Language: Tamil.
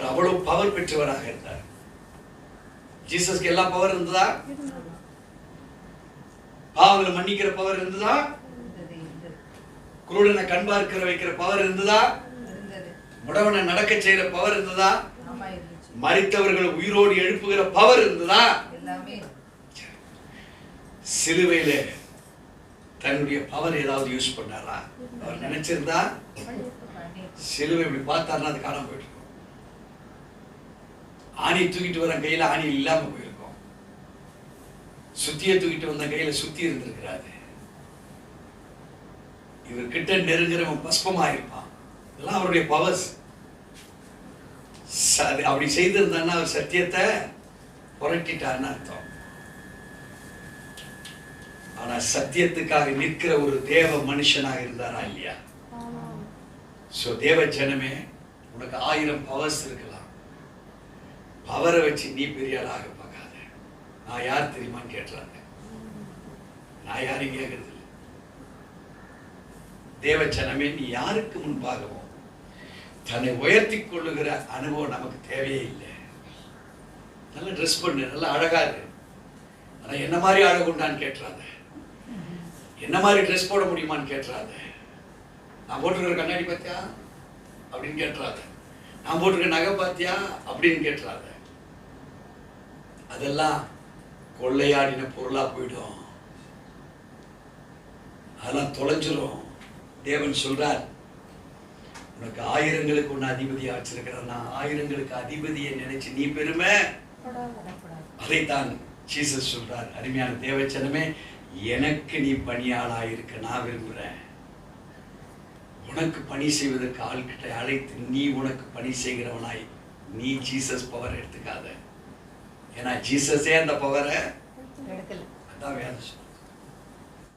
அவர் அவ்வளவு பவர் பெற்றவராக இருந்தார். ஜீசஸ்க்கு எல்லா பவர் இருந்ததா? பாவங்களை மன்னிக்கிற பவர் இருந்ததா? குருடனை கண் பார்க்கிற வைக்கிற பவர் இருந்ததா? இருந்தது முடவனை நடக்க செய்யற பவர் இருந்ததா? மறித்தவர்களை உயிரோடு எழுப்புகிற பவர் இருந்ததா? சிலுவையில தன்னுடைய பவர் ஏதாவது யூஸ் பண்ணாரா? அவர் நினைச்சிருந்தா? சிலுவை இப்படி பார்த்தாருன்னா அது காணாம போயிட்டு இருக்கும் ஆணி தூக்கிட்டு வர கையில ஆணி இல்லாம போயிருக்கும். சுத்திய தூக்கிட்டு வந்த கையில சுத்தி இருந்திருக்கிறாரு. இவர் கிட்ட நெருங்குறவன் பஸ்பமா இருப்பான் இதெல்லாம் அவருடைய பவர்ஸ் அப்படி செய்திருந்தான்னா அவர் சத்தியத்தை புரட்டிட்டான்னு அர்த்தம். ஆனா சத்தியத்துக்காக நிற்கிற ஒரு தேவ மனுஷனாக இருந்தாரா இல்லையா? ஸோ தேவ ஜனமே உனக்கு ஆயிரம் பவர்ஸ் இருக்கலாம் அவரை வச்சு நீ பெரிய ஆளாக பார்க்காத. நான் யார் தெரியுமான்னு கேட்டுறாங்க நான் யாரையும் கேட்கறது இல்லை தேவச்சனமே நீ யாருக்கு முன்பாகவும் தன்னை உயர்த்தி கொள்ளுகிற அனுபவம் நமக்கு தேவையே இல்லை. நல்லா ட்ரெஸ் பண்ணு நல்லா அழகா இரு. ஆனா என்ன மாதிரி அழகுண்டான்னு கேட்டுறாங்க என்ன மாதிரி ட்ரெஸ் போட முடியுமான்னு கேட்டுறாங்க நான் போட்டிருக்கிற கண்ணாடி பார்த்தியா? அப்படின்னு கேட்டுறாங்க நான் போட்டிருக்க நகை பார்த்தியா? அப்படின்னு கேட்டுறாங்க அதெல்லாம் கொள்ளையாடின பொருளா போயிடும். அதெல்லாம் தொலைஞ்சிரும். தேவன் சொல்றார் உனக்கு ஆயிரங்களுக்கு ஒன்று அதிபதியா வச்சிருக்கிறேன். நான் ஆயிரங்களுக்கு அதிபதியை நினைச்சு நீ பெருமை? அதைத்தான் ஜீசஸ் சொல்றார். அருமையான தேவச்சனமே எனக்கு நீ பணியாளாக இருக்க நான் விரும்புகிறேன் உனக்கு பணி செய்வதற்கு ஆள்கிட்ட அழைத்து நீ உனக்கு பணி செய்கிறவனாய். நீ ஜீசஸ் பவர் எடுத்துக்காத. ஏன்னா ஜீசஸே அந்த பவரை அதான் சொல்லுது.